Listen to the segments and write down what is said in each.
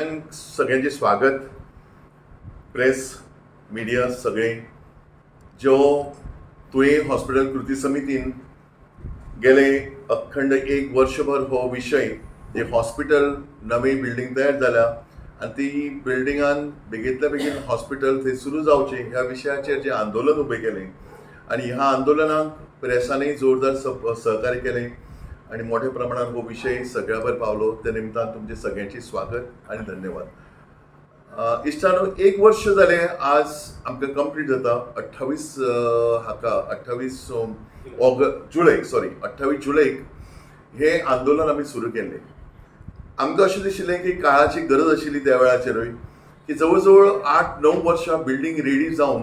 सगळ्यांक सगळ्यांचे स्वागत प्रेस मिडिया सगळे. ज्यो तुवें हॉस्पिटल कृती समितीन गेले अखंड एक वर्षभर हो विशय जे हॉस्पिटल नवी बिल्डींग तयार जाल्या आनी ती बिल्डिंगान बेगींतल्या बेगीन हॉस्पिटल थंय सुरू जावचें ह्या विशयाचेर जे आंदोलन उबें केलें. आनी ह्या आंदोलनाक प्रेसानूय जोरदार सहकार्य केलें. आणि मोठ्या प्रमाणात हो विषय सगळ्या पावलो. त्या निमतान तुमचे सगळ्यांचे स्वागत आणि धन्यवाद. इश्टानो एक वर्ष जाले आज आमकां कंप्लीट जाता. अठ्ठावीस हाका अठ्ठावीस ऑग जुलय सॉरी अठ्ठावीस जुलैक हे आंदोलन आमी सुरू केल्लें आमकां अशें दिशिल्लें की काळाची गरज आशिल्ली त्या वेळाचेरूय की जवळ जवळ आठ णव वर्सां बिल्डींग रेडी जावन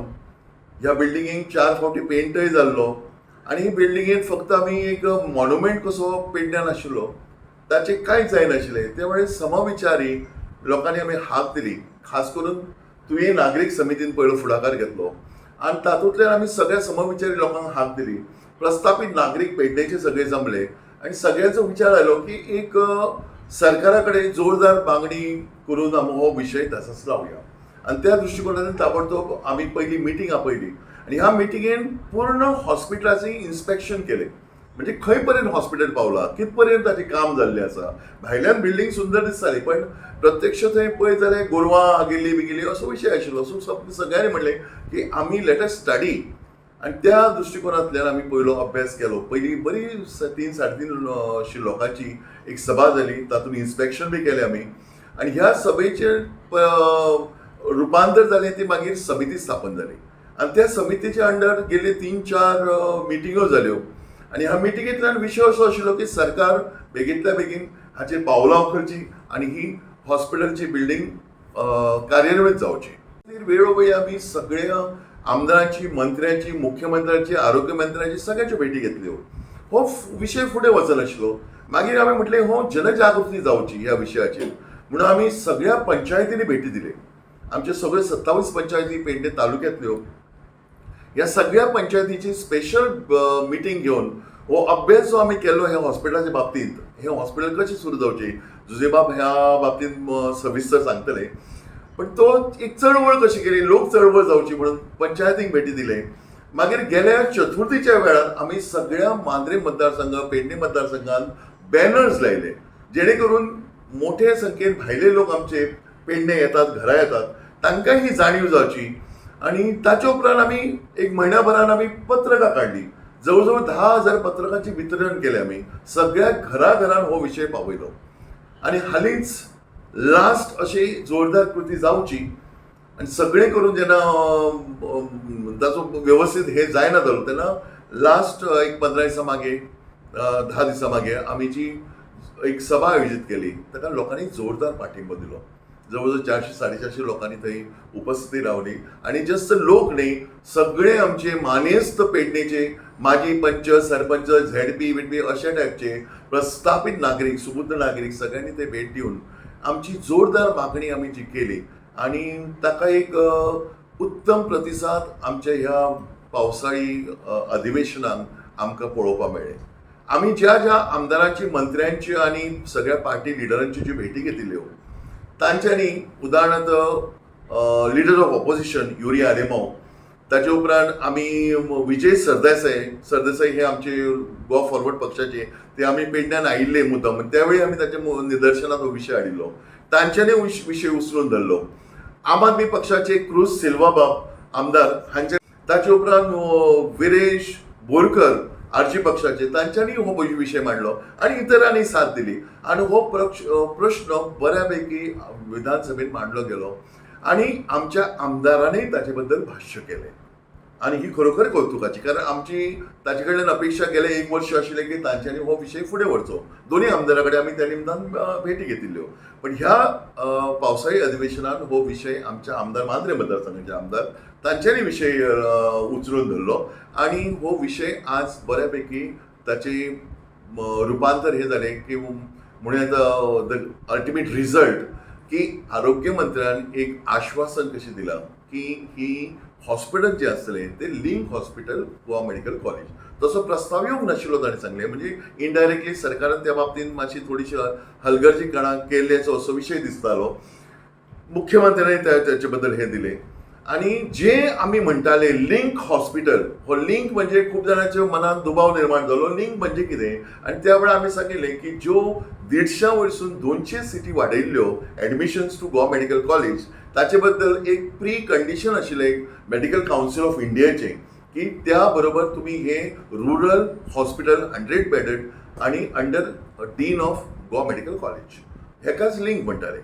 ह्या बिल्डिंगेक चार फावटी पेंटय जाल्लो. आनी ही बिल्डिंगेंत फक्त आमी एक मॉन्युमेंट कसो पेडण्यान आशिल्लो ताचे कांयच जायनाशिल्लें त्या वेळेस समविचारी लोकांनी आमी हाक दिली. खास करून तुवें नागरीक समितीन पयलो फुडाकार घेतलो. आनी तातूंतल्यान आमी सगळ्या समविचारी लोकांक हाक दिली. प्रस्थापीत नागरीक पेडणेचे सगळे जमले. आनी सगळ्यांचो विचार आयलो की एक सरकारा कडेन जोरदार मागणी करून आमी हो विशय तसाच लावया. आणि त्या दृष्टिकोनातून ताबडतोब आम्ही पहिली मिटींग आपयली आणि ह्या मिटिंगेन पूर्ण हॉस्पिटलाचे इन्स्पेक्शन केलें. म्हणजे खंय पर्यंत हॉस्पिटल पावला कित पर्यंत ताचें काम जाल्लें आसा भायल्यान बिल्डींग सुंदर दिसताली पण प्रत्यक्ष थंय पळयत जाल्यार गोरवां आगिल्ली बिगिल्ली असो विशय आशिल्लो. सो सगळ्यांनी म्हणलें की आमी लेट अस स्टडी आणि त्या दृष्टिकोनांतल्यान आमी पयलो अभ्यास केलो. पयलीं बरी तीन साडेतीन तीन अशी लोकांची एक सभा जाली तातूंत इन्स्पेक्शन बी केलें आमी आणि ह्या सभेचेर रुपांतर जालें ती मागीर समिती स्थापन जाली आणि त्या समितीच्या अंडर गेले तीन चार मिटिंगो हो. जाल्यो आणि ह्या मिटिंगेंतल्यान विशय असो आशिल्लो की सरकार बेगींतल्या बेगीन हाचेर पावलां उखलची आनी ही हॉस्पिटलची बिल्डींग कार्यान्वित जावची वेळोवेळी आमी सगळ्या आमदारांची मंत्र्यांची मुख्यमंत्र्यांची आरोग्य मंत्र्यांची सगळ्यांच्यो भेटी घेतल्यो हो. हो विशय फुडें वचनाशिल्लो मागीर हांवें म्हटलें हो जनजागृती जावची ह्या विशयाचेर म्हणून आमी सगळ्या पंचायतींनी भेटी दिले. आमचे सगळे सत्तावीस पंचायती पेडणे तालुक्यातल्यो हो. ह्या सगळ्या पंचायतीची स्पेशल मिटींग घेवन हो अभ्यास जो आम्ही केलो ह्या हॉस्पिटलाच्या बाबतींत हे हॉस्पिटल कशें सुरू जावचें जुजेबाब ह्या बाबतींत सविस्तर सांगतले. पण तो एक चळवळ कशी केली? लोक चळवळ जावची म्हणून पंचायतीक भेटी दिले. मागीर गेल्या चतुर्थीच्या वेळार आम्ही सगळ्या मांद्रे मतदारसंघ पेडणे मतदारसंघात बॅनर्स लायले. जेणे करून मोठे संख्येन भायले लोक आमचे पेडणे येतात घरा येतात. तांकांय ही जाणीव जावची. आणि ताच्या उपरांत आमी एक म्हयन्याभरान आमी पत्रकां काडली जवळ धा हजार पत्रकांचे वितरण केलें आमी सगळ्या घरा घरान हो विशय पावयलो आणि हालींच लास्ट अशी जोरदार कृती जावची आणि सगळें करून जेन्ना ताचो व्यवस्थीत हे जायना जालो तेन्ना लास्ट एक पंदरा दिसां मागे धा दिसां मागे आमी जी एक सभा आयोजीत केली ताका लोकांनी जोरदार पाठिंबो दिलो. जवळजवळ चारशे साडेचारशे लोकांनी थंय उपस्थिती रावली आणि जस्ट लोक न्ही सगळे आमचे मानेस्त पेडणेचे माजी पंच सरपंच झेडपी बिडपी अशा टायपचे प्रस्थापित नागरीक सुबुद्ध नागरीक सगळ्यांनी ते भेट दिवन आमची जोरदार मागणी आमी जी केली. आणि ताका एक उत्तम प्रतिसाद आमच्या ह्या पावसाळी अधिवेशनात आमकां पळोवपाक मेळ्ळे. आमी ज्या ज्या आमदारांची मंत्र्यांची आणि सगळ्या पार्टी लिडरांची जी भेटी घेतिल्ल्यो तांच्यांनी उदाहरणार्थ leader of opposition Yuri Alemao ताचे उपरांत आमी विजय सरदेसाय सरदेसाय हे आमचे गोवा फॉरवर्ड पक्षाचे ते आमी पेडण्यान आयिल्ले मुद्दम. त्यावेळी आमी ताचे निदर्शनात हो विशय हाडिल्लो. तांच्यांनी विश- विशय उचलून धरलो. आम आदमी पक्षाचे क्रूज सिल्वाबाब आमदार हांचे ताचे उपरांत विरेश बोरकर आरजी पक्षाचे तांच्यांनी हो विशय मांडलो आणि इतरांनी साथ दिली. आणि हो प्रक्ष प्रश्न बऱ्यापैकी विधानसभेत मांडलो गेलो. आणि आमच्या आमदारांनी ताचे बद्दल भाष्य केले. आणि ही खरोखर कौतुकाची कारण आमची ताचे कडल्यान अपेक्षा गेले एक वर्ष आशिल्ले की तांच्यांनी हो विशय फुडें व्हरचो दोन्ही आमदारा कडेन आमी त्या निमतान भेटी घेतिल्ल्यो पण ह्या पावसाळी अधिवेशनात हो विशय आमच्या आमदार मांद्रे मतदारसंघाचे आमदार तांच्यांनी विशय उचलून धरलो. आणि हो विशय आज बऱ्यापैकी ताचे रुपांतर हे जालें की म्हणून द अल्टिमेट रिझल्ट की आरोग्य मंत्र्यान एक आश्वासन कशें दिलां की ही हॉस्पिटल जे आसतलें तें link hospital Goa medical college. तसो प्रस्ताव येवंक नाशिल्लो ताणें सांगलें म्हणजे इनडायरेक्टली सरकारान त्या बाबतींत मातशी थोडीशी हलगर्जीपणा केल्ल्याचो असो विशय दिसतालो मुख्यमंत्र्यांनी त्या त्याचे बद्दल हे दिले. आणि जे आम्ही म्हणटाले लिंक हॉस्पिटल हो लिंक म्हणजे खूप जाणांच्या मनात दुबाव निर्माण झालो. लिंक म्हणजे कितें? आणि त्या वेळार आम्ही सांगितले की ज्यो देडशां वयरसून दोनशे seats वाडयिल्ल्यो admissions to Goa medical college ताचे बद्दल एक प्री कंडिशन आशिल्लें मेडिकल कावन्सिल ऑफ इंडियाचें की त्या बरोबर तुम्ही हे रुरल हॉस्पिटल हंड्रेड बेडेड आणि under dean of Goa medical college हेकाच link म्हणटाले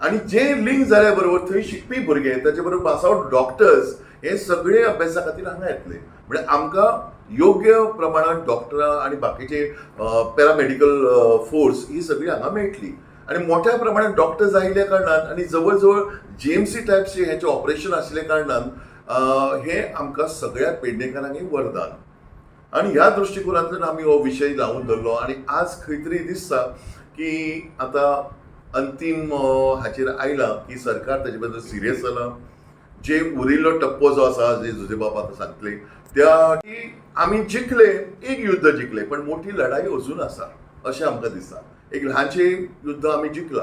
आणि जे लिंक जाल्या बरोबर थंय शिकपी भुरगे ताचे बरोबर पास आवट डॉक्टर्स हे सगळे अभ्यासा खातीर हांगा येतले. म्हणजे आमकां योग्य प्रमाणात डॉक्टरां आणि बाकीचे पॅरामेडिकल फोर्स ही सगळी हांगा मेळटली. आणि मोठ्या प्रमाणात डॉक्टर्स आयिल्ल्या कारणान आणि जवळ जवळ जीएमसी टायपचे ह्याचे ऑपरेशन आशिल्ल्या कारणान हे आमकां सगळ्या पेडणेकारांक वरदान. आणि ह्या दृष्टिकोनांतल्यान आमी हो विशय लावून धरलो आणि आज खंय तरी दिसता की आता अंतीम हाचेर आयला की सरकार ताचे बद्दल सिरियस जाला जे उरिल्लो टप्पो जो आसा जे जुजे बाबा आता सांगतले त्या की आमी जिखले एक युद्ध जिखले पण मोठी लढाई अजून आसा. अशें आमकां दिसता एक ल्हानशें युद्ध आमी जिखला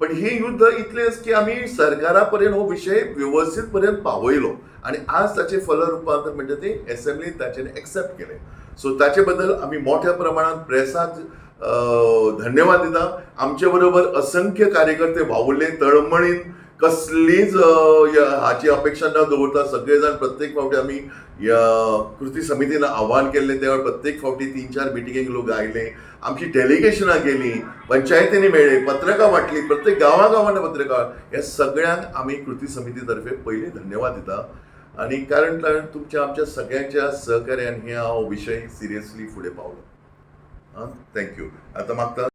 पण हे युद्ध इतलेंच की आमी सरकारा पर्यंत हो विशय वेवस्थीत पर्यंत पावयलो. आणि आज ताचे फलरूपांतर म्हणजे ते असेंब्लीन ताचेर एक्सेप्ट केले. सो ताचे बद्दल आमी मोठ्या प्रमाणात प्रेसाक धन्यवाद दिता. आमचे बरोबर असंख्य कार्यकर्ते वावुरले तळमळीन कसलीच हाची अपेक्षा न दवरता सगळे जाण प्रत्येक फावटी आमी कृती समितीनं आव्हान केल्लें त्या प्रत्येक फावटी तीन चार मिटिंगेक लोक आयले आमची डेलिगेशनां गेली पंचायतींनी मेळ्ळे पत्रकां वाटली प्रत्येक गांवा गांवांनी पत्रकां हे सगळ्यांक आमी कृती समिती तर्फे पयलीं धन्यवाद दिता. आणि कारण कारण तुमच्या आमच्या सगळ्यांच्या सहकार्यान हे हा विषय सिरियसली फुडें पावलो. हां? थँक्यू आता मागता